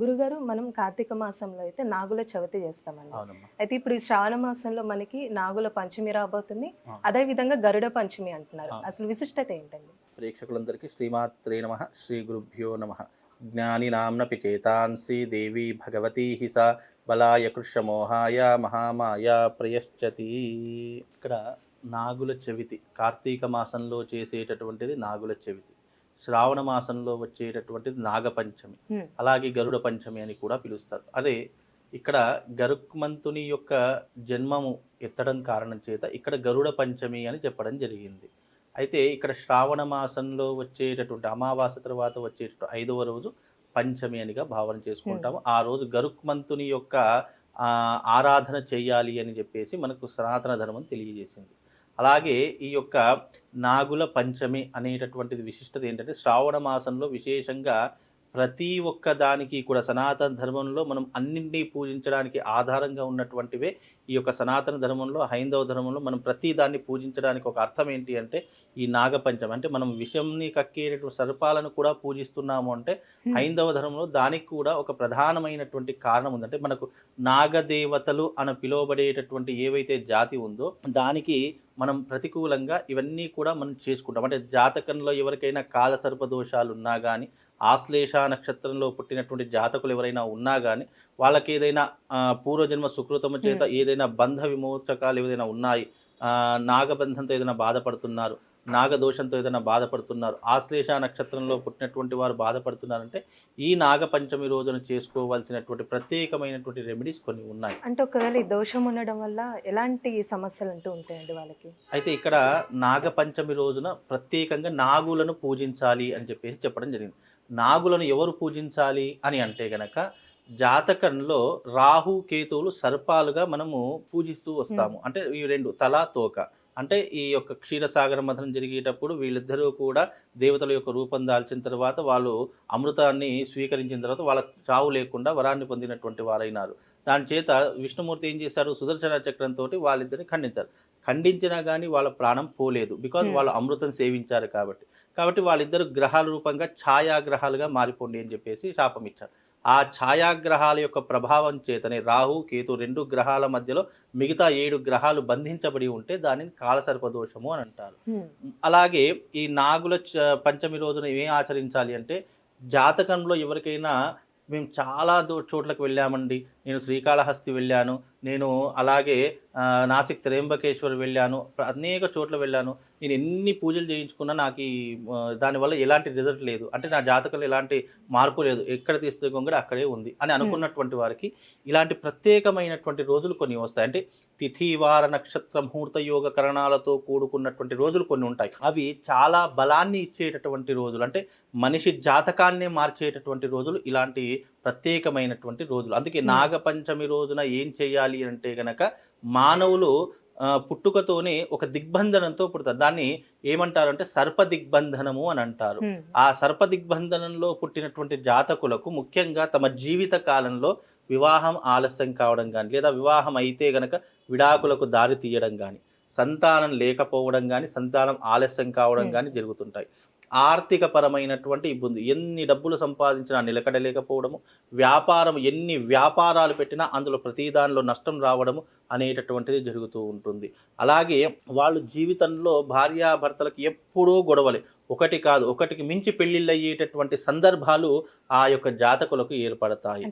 గురుగారు మనం కార్తీక మాసంలో అయితే నాగుల చవితి చేస్తామండి. అయితే ఇప్పుడు ఈ శ్రావణ మాసంలో మనకి నాగుల పంచమి రాబోతుంది. అదే విధంగా గరుడ పంచమి అంటున్నారు. అసలు విశిష్టత ఏంటండి? ప్రేక్షకులందరికీ శ్రీమాత్రే నమ శ్రీ గురుభ్యో నమ. జ్ఞాని నామ్నపి చేతాంసి దేవి భగవతీ సా బలాయ కృష్ణమోహాయ మహామాయ ప్రయశ్చతి. ఇక్కడ నాగుల చవితి కార్తీక మాసంలో చేసేటటువంటిది నాగుల చవితి. శ్రావణ మాసంలో వచ్చేటటువంటిది నాగపంచమి. అలాగే గరుడ పంచమి అని కూడా పిలుస్తారు. అదే ఇక్కడ గరుక్మంతుని యొక్క జన్మము ఎత్తడం కారణం చేత ఇక్కడ గరుడ పంచమి అని చెప్పడం జరిగింది. అయితే ఇక్కడ శ్రావణ మాసంలో వచ్చేటటువంటి అమావాస్య తర్వాత వచ్చేటటువంటి ఐదవ రోజు పంచమి అనిగా భావన చేసుకుంటాము. ఆ రోజు గరుక్మంతుని యొక్క ఆరాధన చేయాలి అని చెప్పేసి మనకు సనాతన ధర్మం తెలియజేసింది. అలాగే ఈ యొక్క నాగుల పంచమి అనేటటువంటిది విశిష్టత ఏంటంటే శ్రావణ మాసంలో విశేషంగా ప్రతి ఒక్క దానికి కూడా సనాతన ధర్మంలో మనం అన్నింటినీ పూజించడానికి ఆధారంగా ఉన్నటువంటివే ఈ యొక్క సనాతన ధర్మంలో హైందవ ధర్మంలో మనం ప్రతి దాన్ని పూజించడానికి ఒక అర్థం ఏంటి అంటే ఈ నాగపంచమి అంటే మనం విషంని కక్కేటటువంటి సర్పాలను కూడా పూజిస్తున్నాము అంటే హైందవ ధర్మంలో దానికి కూడా ఒక ప్రధానమైనటువంటి కారణం ఉంది. అంటే మనకు నాగదేవతలు అని పిలువబడేటటువంటి ఏవైతే జాతి ఉందో దానికి మనం ప్రతికూలంగా ఇవన్నీ కూడా మనం చేసుకుంటాం. అంటే జాతకంలో ఎవరికైనా కాలసర్ప దోషాలు ఉన్నా కానీ ఆశ్లేష నక్షత్రంలో పుట్టినటువంటి జాతకులు ఎవరైనా ఉన్నా కానీ వాళ్ళకి ఏదైనా పూర్వజన్మ సుకృతము చేత ఏదైనా బంధ విమోచకాలు ఏదైనా ఉన్నాయి నాగబంధంతో ఏదైనా బాధపడుతున్నారు నాగదోషంతో ఏదైనా బాధపడుతున్నారు ఆశ్లేష నక్షత్రంలో పుట్టినటువంటి వారు బాధపడుతున్నారంటే ఈ నాగపంచమి రోజున చేసుకోవాల్సినటువంటి ప్రత్యేకమైనటువంటి రెమెడీస్ కొన్ని ఉన్నాయి. అంటే ఒకవేళ ఈ దోషం ఉండడం వల్ల ఎలాంటి సమస్యలు అంటూ ఉంటాయండి వాళ్ళకి? అయితే ఇక్కడ నాగపంచమి రోజున ప్రత్యేకంగా నాగులను పూజించాలి అని చెప్పేసి చెప్పడం జరిగింది. నాగులను ఎవరు పూజించాలి అని అంటే గనక జాతకంలో రాహు కేతువులు సర్పాలుగా మనము పూజిస్తూ వస్తాము. అంటే ఈ రెండు తల తోక. అంటే ఈ యొక్క క్షీరసాగర మథనం జరిగేటప్పుడు వీళ్ళిద్దరూ కూడా దేవతల యొక్క రూపం దాల్చిన తర్వాత వాళ్ళు అమృతాన్ని స్వీకరించిన తర్వాత వాళ్ళ చావు లేకుండా వరాన్ని పొందినటువంటి వారైనారు. దాని చేత విష్ణుమూర్తి ఏం చేశారు? సుదర్శన చక్రంతో వాళ్ళిద్దరిని ఖండించారు. ఖండించినా కానీ వాళ్ళ ప్రాణం పోలేదు. Because Hmm. వాళ్ళు అమృతం సేవించారు కాబట్టి. కాబట్టి వాళ్ళిద్దరు గ్రహాల రూపంగా ఛాయాగ్రహాలుగా మారిపోండి అని చెప్పేసి శాపం ఇచ్చారు. ఆ ఛాయాగ్రహాల యొక్క ప్రభావం చేతనే రాహు కేతు రెండు గ్రహాల మధ్యలో మిగతా ఏడు గ్రహాలు బంధించబడి ఉంటే దానిని కాలసర్ప దోషము అని అంటారు. అలాగే ఈ నాగుల చ- పంచమి రోజున ఏం ఆచరించాలి అంటే జాతకంలో ఎవరికైనా మేము చాలా దో చోట్లకు వెళ్ళామండి. నేను శ్రీకాళహస్తి వెళ్ళాను. నేను అలాగే నాసిక్ త్రయంబకేశ్వర్ వెళ్ళాను. అనేక చోట్ల వెళ్ళాను. నేను ఎన్ని పూజలు చేయించుకున్నా నాకు ఈ దానివల్ల ఎలాంటి రిజల్ట్ లేదు. అంటే నా జాతకంలో ఎలాంటి మార్పు లేదు. ఎక్కడ తీస్తే గొంగడ అక్కడే ఉంది అని అనుకున్నటువంటి వారికి ఇలాంటి ప్రత్యేకమైనటువంటి రోజులు కొన్ని వస్తాయి. అంటే తిథి వార నక్షత్ర ముహూర్త యోగ కరణాలతో కూడుకున్నటువంటి రోజులు కొన్ని ఉంటాయి. అవి చాలా బలాన్ని ఇచ్చేటటువంటి రోజులు. అంటే మనిషి జాతకాన్నే మార్చేటటువంటి రోజులు ఇలాంటి ప్రత్యేకమైనటువంటి రోజులు. అందుకే. నాగపంచమి రోజున ఏం చేయాలి అంటే గనక మానవులు పుట్టుకతోనే ఒక దిగ్బంధనంతో పుడతారు దాన్ని ఏమంటారంటే సర్ప దిగ్బంధనము అని అంటారు. ఆ సర్ప దిగ్బంధనంలో పుట్టినటువంటి జాతకులకు ముఖ్యంగా తమ జీవిత కాలంలో వివాహం ఆలస్యం కావడం కానీ లేదా వివాహం అయితే గనక విడాకులకు దారి తీయడం కానీ సంతానం లేకపోవడం కానీ సంతానం ఆలస్యం కావడం. కానీ జరుగుతుంటాయి ఆర్థిక పరమైనటువంటి ఇబ్బంది. ఎన్ని డబ్బులు సంపాదించినా నిలకడలేకపోవడము వ్యాపారం ఎన్ని వ్యాపారాలు పెట్టినా అందులో ప్రతి దానిలో నష్టం రావడము అనేటటువంటిది జరుగుతూ ఉంటుంది. అలాగే వాళ్ళు జీవితంలో భార్యాభర్తలకు ఎప్పుడూ గొడవలే. ఒకటి కాదు ఒకటికి మించి పెళ్ళిళ్ళు అయ్యేటటువంటి సందర్భాలు ఆ యొక్క జాతకులకు ఏర్పడతాయి.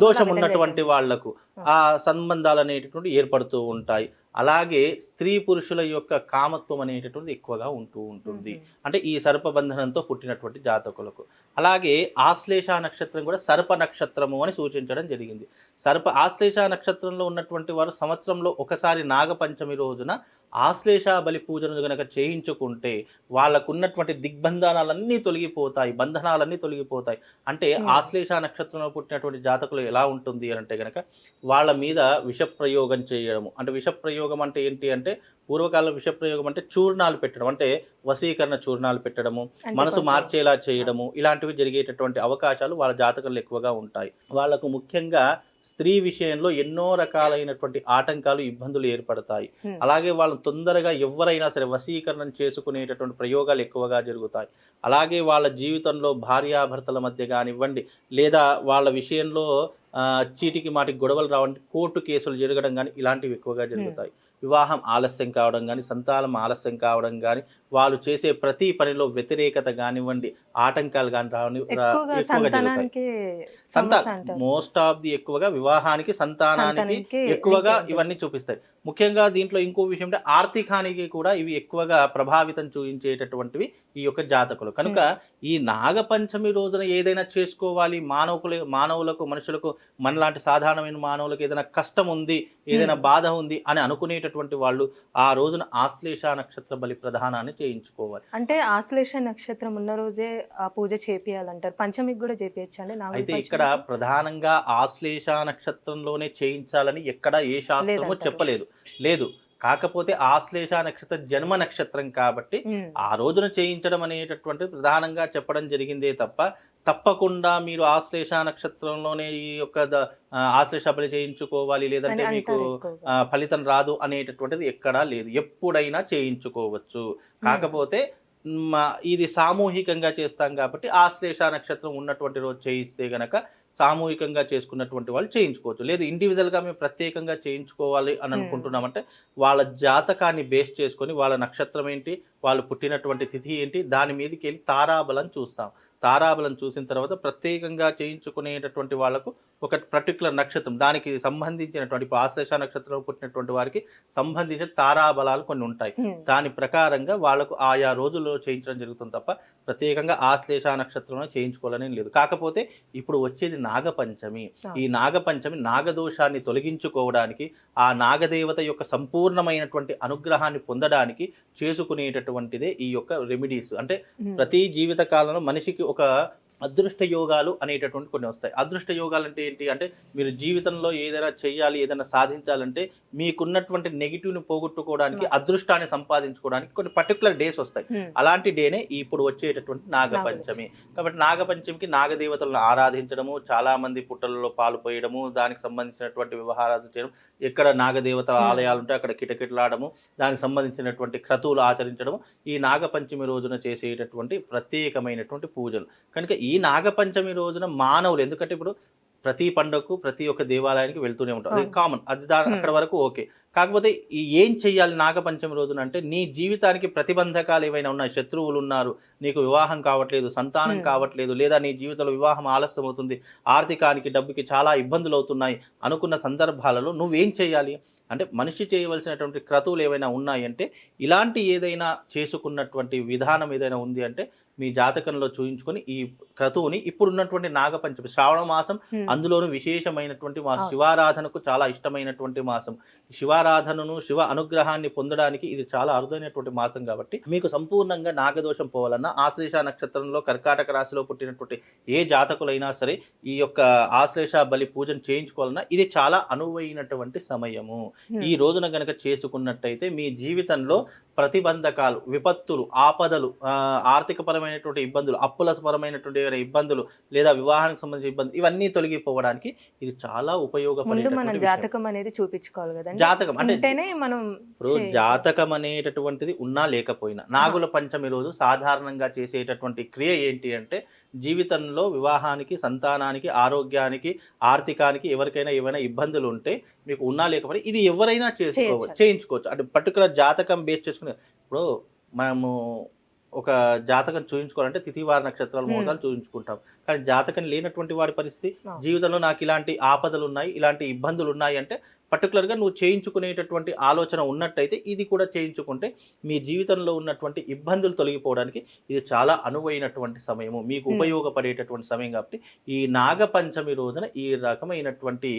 దోషం. ఉన్నటువంటి వాళ్ళకు ఆ. సంబంధాలు అనేటటువంటి ఏర్పడుతూ ఉంటాయి. అలాగే స్త్రీ పురుషుల యొక్క కామత్వం అనేటటువంటిది ఎక్కువగా ఉంటూ ఉంటుంది. అంటే ఈ సర్పబంధనంతో పుట్టినటువంటి జాతకులకు. అలాగే ఆశ్లేష నక్షత్రం కూడా సర్ప నక్షత్రము అని సూచించడం జరిగింది. సర్ప ఆశ్లేష నక్షత్రంలో ఉన్నటువంటి వారు సంవత్సరంలో ఒకసారి నాగపంచమి రోజున ఆశ్లేష బలి పూజను గనక చేయించుకుంటే వాళ్ళకున్నటువంటి దిగ్బంధనాలన్నీ తొలగిపోతాయి బంధనాలన్నీ తొలగిపోతాయి. అంటే Hmm. ఆశ్లేష నక్షత్రంలో పుట్టినటువంటి జాతకులు ఎలా ఉంటుంది అని అంటే గనక వాళ్ళ మీద విషప్రయోగం చేయడము. అంటే విషప్రయోగం అంటే ఏంటి అంటే పూర్వకాలం విషప్రయోగం అంటే చూర్ణాలు పెట్టడం. అంటే వశీకరణ చూర్ణాలు పెట్టడము మనసు మార్చేలా చేయడము. ఇలాంటివి జరిగేటటువంటి అవకాశాలు వాళ్ళ జాతకంలో ఎక్కువగా ఉంటాయి. వాళ్ళకు ముఖ్యంగా స్త్రీ విషయంలో ఎన్నో రకాలైనటువంటి ఆటంకాలు ఇబ్బందులు ఏర్పడతాయి. అలాగే వాళ్ళు తొందరగా ఎవరైనా సరే వశీకరణం చేసుకునేటటువంటి ప్రయోగాలు ఎక్కువగా జరుగుతాయి. అలాగే వాళ్ళ జీవితంలో భార్యాభర్తల మధ్య కానివ్వండి లేదా వాళ్ళ విషయంలో చీటికి మాటికి గొడవలు రావండి కోర్టు కేసులు జరగడం కానీ ఇలాంటివి ఎక్కువగా జరుగుతాయి. వివాహం ఆలస్యం కావడం కానీ సంతానం ఆలస్యం కావడం కానీ వాళ్ళు చేసే ప్రతి పనిలో వ్యతిరేకత కానివ్వండి ఆటంకాలు కానీ రావని రా- ఎక్కువగా ఎక్కువగా జరుగుతాయి. సంతానానికి సమస్య సంతానం మోస్ట్ ఆఫ్ ది ఎక్కువగా వివాహానికి సంతానానికి ఎక్కువగా ఇవన్నీ చూపిస్తాయి. ముఖ్యంగా దీంట్లో ఇంకో విషయం అంటే ఆర్థికానికి కూడా ఇవి ఎక్కువగా ప్రభావితం చూపించేటటువంటివి ఈ యొక్క జాతకులు. కనుక ఈ నాగపంచమి రోజున ఏదైనా చేసుకోవాలి మానవులు మానవులకు మనుషులకు మనలాంటి సాధారణమైన మానవులకు ఏదైనా కష్టం ఉంది ఏదైనా Hmm. బాధ ఉంది అని అనుకునేటటువంటి వాళ్ళు ఆ రోజున ఆశ్లేష నక్షత్ర బలి ప్రధానాన్ని చేయించుకోవాలి అంటే ఆశ్లేష నక్షత్రం ఉన్న రోజే ఆ పూజ చేపియాలంటారు పంచమికి కూడా నాగుల అయితే? ఇక్కడ ప్రధానంగా ఆశ్లేష నక్షత్రంలోనే చేయించాలని ఎక్కడ ఏ శాస్త్రము. చెప్పలేదు లేదు కాకపోతే ఆశ్లేష నక్షత్రం జన్మ నక్షత్రం కాబట్టి. ఆ రోజున చేయించడం అనేటటువంటి ప్రధానంగా చెప్పడం జరిగిందే తప్ప తప్పకుండా మీరు ఆశ్లేష నక్షత్రంలోనే ఈ యొక్క ఆశ్లేష బలి చేయించుకోవాలి లేదంటే మీకు ఫలితం రాదు అనేటటువంటిది ఎక్కడా లేదు. ఎప్పుడైనా చేయించుకోవచ్చు. కాకపోతే ఇది సామూహికంగా చేస్తాం కాబట్టి ఆశ్లేష నక్షత్రం ఉన్నటువంటి రోజు చేయిస్తే గనక సామూహికంగా చేసుకున్నటువంటి వాళ్ళు చేయించుకోవచ్చు. లేదు ఇండివిజువల్గా మేము ప్రత్యేకంగా చేయించుకోవాలి అని. అనుకుంటున్నామంటే వాళ్ళ జాతకాన్ని బేస్ చేసుకొని వాళ్ళ నక్షత్రం ఏంటి వాళ్ళు పుట్టినటువంటి తిథి ఏంటి దాని మీదకి వెళ్ళి తారాబలం చూస్తాం. తారాబలం చూసిన తర్వాత ప్రత్యేకంగా చేయించుకునేటటువంటి వాళ్ళకు ఒక పర్టికులర్ నక్షత్రం దానికి సంబంధించినటువంటి ఇప్పుడు ఆశ్లేష నక్షత్రంలో పుట్టినటువంటి వారికి సంబంధించిన తారాబలాలు కొన్ని ఉంటాయి. దాని ప్రకారంగా వాళ్ళకు ఆయా రోజుల్లో చేయించడం జరుగుతుంది తప్ప ప్రత్యేకంగా ఆశ్లేష నక్షత్రంలో చేయించుకోవాలని లేదు కాకపోతే ఇప్పుడు వచ్చేది నాగపంచమి. ఈ నాగపంచమి నాగదోషాన్ని తొలగించుకోవడానికి ఆ నాగదేవత యొక్క సంపూర్ణమైనటువంటి అనుగ్రహాన్ని పొందడానికి చేసుకునేటటువంటిదే ఈ యొక్క రెమెడీస్ అంటే. ప్రతి జీవిత కాలంలో మనిషికి ఒక అదృష్ట యోగాలు అనేటటువంటి కొన్ని వస్తాయి. అదృష్ట యోగాలు అంటే ఏంటి అంటే మీరు జీవితంలో ఏదైనా చేయాలి ఏదైనా సాధించాలంటే మీకున్నటువంటి నెగిటివ్ని పోగొట్టుకోవడానికి అదృష్టాన్ని సంపాదించుకోవడానికి కొన్ని పర్టికులర్ డేస్ వస్తాయి. అలాంటి డేనే ఇప్పుడు వచ్చేటటువంటి నాగపంచమి. కాబట్టి నాగపంచమికి నాగదేవతలను ఆరాధించడము చాలా మంది పుట్టలలో పాలు పోయడము దానికి సంబంధించినటువంటి వ్యవహారాలు చేయడం ఎక్కడ నాగదేవత. ఆలయాలు ఉంటే అక్కడ కిటకిటలాడము దానికి సంబంధించినటువంటి క్రతువులు ఆచరించడము ఈ నాగపంచమి రోజున చేసేటటువంటి ప్రత్యేకమైనటువంటి పూజలు. కనుక ఈ నాగపంచమి రోజున మానవులు ఎందుకంటే ఇప్పుడు ప్రతి పండుగకు ప్రతి ఒక్క దేవాలయానికి వెళ్తూనే ఉంటారు అది. కామన్ అది దా. అక్కడ వరకు ఓకే కాకపోతే ఈ ఏం చెయ్యాలి నాగపంచమి రోజున అంటే నీ జీవితానికి ప్రతిబంధకాలు ఏవైనా ఉన్నాయి శత్రువులు ఉన్నారు నీకు వివాహం కావట్లేదు సంతానం. కావట్లేదు లేదా నీ జీవితంలో వివాహం ఆలస్యం అవుతుంది ఆర్థికానికి డబ్బుకి చాలా ఇబ్బందులు అవుతున్నాయి అనుకున్న సందర్భాలలో నువ్వేం చేయాలి అంటే మనిషి చేయవలసినటువంటి క్రతువులు ఏవైనా ఉన్నాయి అంటే ఇలాంటి ఏదైనా చేసుకున్నటువంటి విధానం ఏదైనా ఉంది అంటే మీ జాతకంలో చూయించుకొని ఈ క్రతువుని ఇప్పుడున్నటువంటి నాగపంచమి శ్రావణ మాసం. అందులోనూ విశేషమైనటువంటి మాసం అవును. శివారాధనకు చాలా ఇష్టమైనటువంటి మాసం శివారాధనను శివ అనుగ్రహాన్ని పొందడానికి ఇది చాలా అరుదైనటువంటి మాసం కాబట్టి మీకు సంపూర్ణంగా నాగదోషం పోవాలన్నా ఆశ్లేష నక్షత్రంలో కర్కాటక రాశిలో పుట్టినటువంటి ఏ జాతకులైనా సరే ఈ యొక్క ఆశ్లేష బలి పూజను చేయించుకోవాలన్నా ఇది చాలా అనువైనటువంటి సమయము. ఈ రోజున గనక చేసుకున్నట్టయితే మీ జీవితంలో ప్రతిబంధకాలు విపత్తులు ఆపదలు ఆ, ఆర్థికపరమైనటువంటి ఇబ్బందులు అప్పుల పరమైనటువంటి ఇబ్బందులు లేదా వివాహానికి సంబంధించిన ఇబ్బందులు ఇవన్నీ తొలగిపోవడానికి ఇది చాలా విషయం. జాతకం అనేది చూపించుకోవాలి కదండి జాతకం అంటే మనం ఇప్పుడు. జాతకం అనేటటువంటిది ఉన్నా లేకపోయినా నాగుల పంచమి రోజు సాధారణంగా చేసేటటువంటి క్రియ ఏంటి అంటే జీవితంలో వివాహానికి సంతానానికి ఆరోగ్యానికి ఆర్థికానికి ఎవరికైనా ఏమైనా ఇబ్బందులు ఉంటే మీకు ఉన్నా లేకపోయినా ఇది ఎవరైనా చేసుకోవచ్చు. చేయించుకోవచ్చు అంటే పర్టికులర్ జాతకం బేస్ చేసుకుని ఇప్పుడు మనము ఒక జాతకం చూయించుకోవాలంటే తిథివార నక్షత్రాలు. మోదాలు చూయించుకుంటాం కానీ జాతకం లేనటువంటి వాడి పరిస్థితి. జీవితంలో నాకు ఇలాంటి ఆపదలు ఉన్నాయి ఇలాంటి ఇబ్బందులు ఉన్నాయి అంటే పర్టికులర్గా నువ్వు చేయించుకునేటటువంటి ఆలోచన ఉన్నట్టయితే ఇది కూడా చేయించుకుంటే మీ జీవితంలో ఉన్నటువంటి ఇబ్బందులు తొలగిపోవడానికి ఇది చాలా అనువైనటువంటి సమయము మీకు. ఉపయోగపడేటటువంటి సమయం కాబట్టి ఈ నాగపంచమి రోజున ఈ రకమైనటువంటి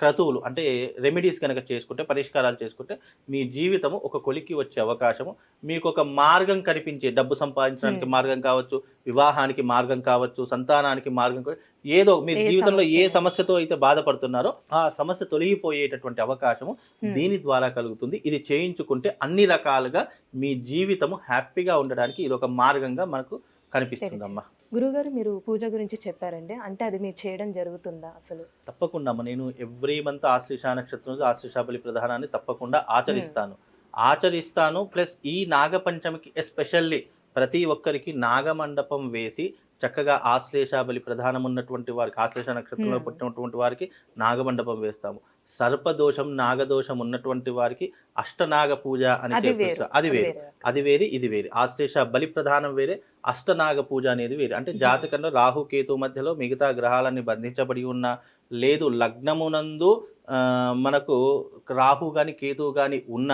క్రతువులు అంటే రెమెడీస్ కనుక చేసుకుంటే పరిష్కారాలు చేసుకుంటే మీ జీవితము ఒక కొలికి వచ్చే అవకాశము మీకు ఒక మార్గం కనిపించే డబ్బు సంపాదించడానికి. మార్గం కావచ్చు వివాహానికి మార్గం కావచ్చు సంతానానికి మార్గం. ఏదో మీరు జీవితంలో ఏ సమస్య? సమస్యతో అయితే బాధపడుతున్నారో ఆ సమస్య తొలగిపోయేటటువంటి అవకాశము Hmm. దీని ద్వారా కలుగుతుంది. ఇది చేయించుకుంటే అన్ని రకాలుగా మీ జీవితము హ్యాపీగా ఉండడానికి ఇది ఒక మార్గంగా మనకు కనిపిస్తుందమ్మా. గురుగారు మీరు పూజ గురించి చెప్పారండి. అంటే అది మీరు చేయడం జరుగుతుందా అసలు? తప్పకుండా అమ్మ. నేను ఎవ్రీ మంత్ ఆశ్లేష నక్షత్రం ఆశ్లేష బలి ప్రధానాన్ని తప్పకుండా ఆచరిస్తాను. ఆచరిస్తాను ప్లస్ ఈ నాగపంచమికి ఎస్పెషల్లీ ప్రతి ఒక్కరికి నాగమండపం వేసి చక్కగా ఆశ్లేష బలి ప్రధానం ఉన్నటువంటి వారికి ఆశ్లేష నక్షత్రంలో Hmm. పుట్టినటువంటి వారికి నాగమండపం వేస్తాము. సర్పదోషం నాగదోషం ఉన్నటువంటి వారికి అష్టనాగ పూజ అని అది వేరు. అది వేరు. అది వేరే ఇది వేరే. ఆశ్లేష బలి ప్రధానం వేరే అష్టనాగ పూజ అనేది వేరే. అంటే Mhm. జాతకంలో రాహు కేతు మధ్యలో మిగతా గ్రహాలన్నీ బంధించబడి ఉన్న లేదు లగ్నమునందు మనకు రాహు గాని కేతు గాని ఉన్న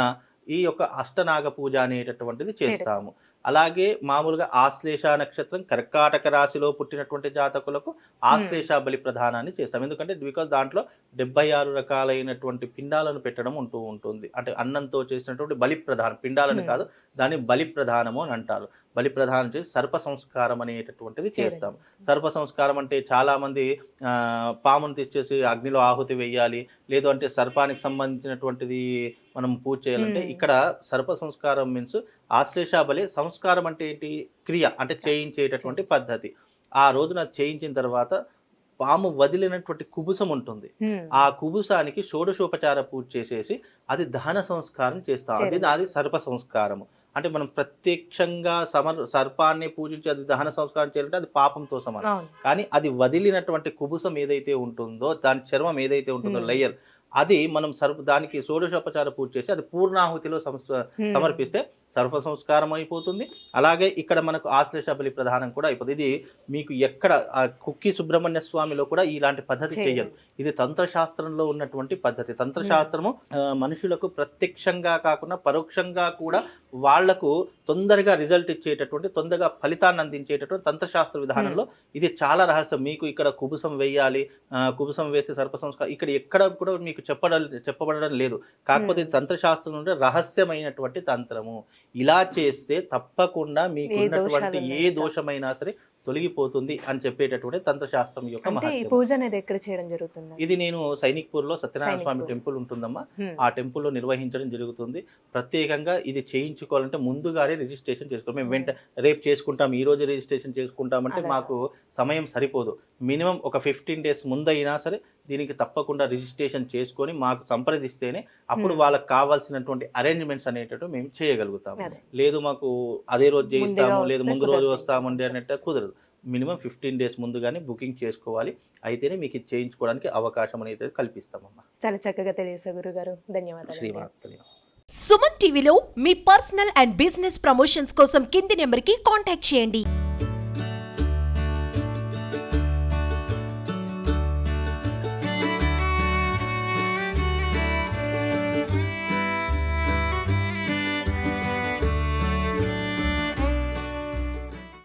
ఈ యొక్క అష్టనాగ పూజ అనేటటువంటిది చేస్తాము. అలాగే మామూలుగా ఆశ్లేష నక్షత్రం కర్కాటక రాశిలో పుట్టినటువంటి జాతకులకు ఆశ్లేష బలి ప్రధానాన్ని చేస్తాం. ఎందుకంటే బికాజ్ దాంట్లో డెబ్బై ఆరు రకాలైనటువంటి పిండాలను పెట్టడం ఉంటూ ఉంటుంది. అంటే అన్నంతో చేసినటువంటి బలి ప్రధానం. పిండాలను Hmm. కాదు దాన్ని బలి ప్రధానము అని అంటారు. బలి ప్రధానం చేసి సర్ప సంస్కారం అనేటటువంటిది చేస్తాం. సర్ప సంస్కారం అంటే చాలా మంది ఆ, పామును తెచ్చేసి అగ్నిలో ఆహుతి వేయాలి. లేదు అంటే సర్పానికి సంబంధించినటువంటిది మనం పూజ చేయాలంటే. ఇక్కడ సర్ప సంస్కారం మీన్స్ ఆశ్లేష బలి సంస్కారం అంటే ఏంటి? క్రియ అంటే చేయించేటటువంటి పద్ధతి. ఆ రోజున చేయించిన తర్వాత పాము వదిలినటువంటి కుబుసం ఉంటుంది. ఆ కుబుసానికి షోడశోపచార పూజ చేసేసి అది దహన సంస్కారం చేస్తాం. అది. అది సర్ప సంస్కారము. అంటే మనం ప్రత్యక్షంగా సమర్ సర్పాన్ని పూజించి అది దహన సంస్కారం చేయాలంటే అది పాపంతో సమానం. కానీ అది వదిలినటువంటి కుబుసం ఏదైతే ఉంటుందో దాని చర్మం ఏదైతే ఉంటుందో. లేయర్ అది మనం సర్ప దానికి షోడశోపచార పూజ చేసి అది పూర్ణాహుతిలో. సమర్పిస్తే సర్వ సంస్కారం అయిపోతుంది. అలాగే ఇక్కడ మనకు ఆశ్లేష బలి ప్రధానం కూడా అయిపోతుంది. ఇది మీకు ఎక్కడ కుక్కి సుబ్రహ్మణ్య స్వామిలో కూడా ఇలాంటి పద్ధతి చేయరు. ఇది తంత్రశాస్త్రంలో ఉన్నటువంటి పద్ధతి. తంత్రశాస్త్రము మనుషులకు ప్రత్యక్షంగా కాకుండా పరోక్షంగా కూడా వాళ్ళకు తొందరగా రిజల్ట్ ఇచ్చేటటువంటి తొందరగా ఫలితాన్ని అందించేటటువంటి తంత్రశాస్త్ర విధానంలో ఇది చాలా రహస్యం. మీకు ఇక్కడ కుబుసం వేయాలి కుబుసం వేస్తే సర్ప సంస్కారం ఇక్కడ ఎక్కడ కూడా మీకు చెప్పడం చెప్పబడడం లేదు. కాకపోతే ఇది తంత్రశాస్త్రం నుండి రహస్యమైనటువంటి తంత్రము. ఇలా చేస్తే తప్పకుండా మీకు ఏ ఉన్నటువంటి ఏ దోషమైనా సరే తొలగిపోతుంది అని చెప్పేటటువంటి తంత్రశాస్త్రం యొక్క పూజ అనేది ఎక్కడ చేయడం జరుగుతుంది ఇది నేను సైనిక్పూర్లో సత్యనారాయణ స్వామి. టెంపుల్ ఉంటుందమ్మా. ఆ టెంపుల్లో నిర్వహించడం జరుగుతుంది ప్రత్యేకంగా ఇది చేయించుకోవాలంటే ముందుగానే రిజిస్ట్రేషన్ చేసుకోవాలి మేము వెంట రేపు చేసుకుంటాం ఈ రోజు రిజిస్ట్రేషన్ చేసుకుంటామంటే. మాకు సమయం సరిపోదు మినిమం ఒక ఫిఫ్టీన్ డేస్ ముందైనా సరే దీనికి తప్పకుండా రిజిస్ట్రేషన్ చేసుకొని మాకు సంప్రదిస్తేనే అప్పుడు. వాళ్ళకి కావాల్సినటువంటి అరేంజ్మెంట్స్ అనేటట్టు మేము చేయగలుగుతాం అదే. లేదు మాకు అదే రోజు చేయిస్తాము లేదు ముందు రోజు. వస్తామండి అన్నట్టు కుదరదు మినిమం ఫిఫ్టీన్ డేస్ ముందుగానే బుకింగ్ చేసుకోవాలి. అయితేనే మీకు ఇది చేయించుకోవడానికి అవకాశం అనేది కల్పిస్తామమ్మా. చాలా చక్కగా తెలియసా గురుగారు. ధన్యవాదాలు శ్రీమాత్రి. సుమన్ టీవీలో మీ పర్సనల్ అండ్ బిజినెస్ ప్రమోషన్స్ కోసం కింది నెంబర్కి కాంటాక్ట్ చేయండి.